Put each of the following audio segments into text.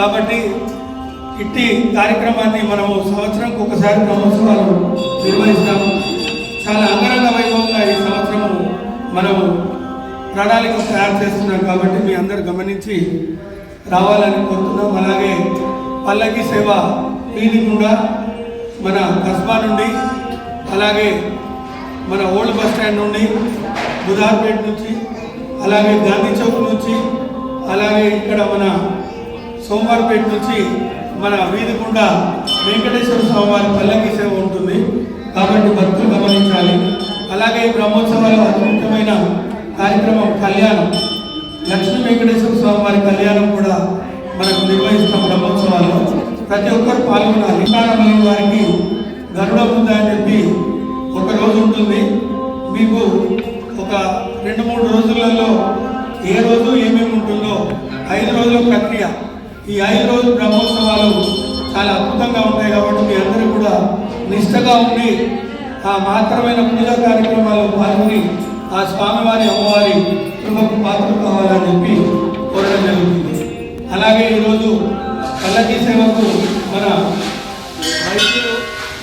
కాబట్టి ఇట్టి కార్యక్రమాన్ని మనము సంవత్సరంకు ఒకసారి బ్రహ్మోత్సవాలు నిర్వహిస్తాము. చాలా అంగరంగ వైభవంగా ఈ సంవత్సరము మనము ప్రణాళిక తయారు చేస్తున్నాం కాబట్టి మీ అందరు గమనించి రావాలని కోరుతున్నాం. అలాగే పల్లకి సేవ వీధి కూడా మన కస్బా నుండి అలాగే మన ఓల్డ్ బస్ స్టాండ్ నుండి బుధార్పేట నుంచి అలాగే గాంధీ చౌక్ నుంచి అలాగే ఇక్కడ మన సోమవారపేట నుంచి మన వీధి గుండా వెంకటేశ్వర స్వామి వారి పల్లకి సేవ ఉంటుంది. కాబట్టి భక్తులు గమనించాలి. అలాగే ఈ బ్రహ్మోత్సవాల అద్భుతమైన కార్యక్రమం కళ్యాణం. లక్ష్మీ వెంకటేశ్వర స్వామి వారి కళ్యాణం కూడా మనకు నిర్వహిస్తాం బ్రహ్మోత్సవాల్లో. ప్రతి ఒక్కరు పాల్గొనాలి. ప్రారంభమైన వారికి గరుడ బుద్ధ అని చెప్పి ఒక రోజు ఉంటుంది. మీకు ఒక రెండు మూడు రోజులలో ఏ రోజు ఏమేమి ఉంటుందో ఐదు రోజుల ప్రక్రియ. ఈ ఐదు రోజుల బ్రహ్మోత్సవాలు చాలా అద్భుతంగా ఉంటాయి కాబట్టి మీ అందరూ కూడా నిష్టగా ఉండి ఆ మాత్రమైన పూజా కార్యక్రమాల్లో పాల్గొని ఆ స్వామివారి అమ్మవారి కృపకు పాత్ర కావాలని చెప్పి కోరడం జరుగుతుంది. అలాగే ఈరోజు పల్లకి సేవకు మన వైద్యులు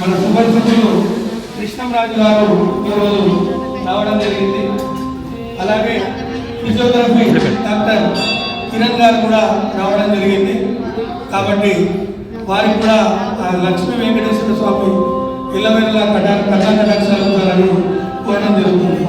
మన సుపరిచితులు కృష్ణంరాజు గారు ఈరోజు రావడం జరిగింది. అలాగే ఫిజియోథెరపీ డాక్టర్ కిరణ్ గారు కూడా రావడం జరిగింది. కాబట్టి వారికి కూడా లక్ష్మీ వెంకటేశ్వర స్వామి ఇళ్ళ వెళ్ళ కటా కటాకటాక్షాలు కోరడం జరుగుతుంది.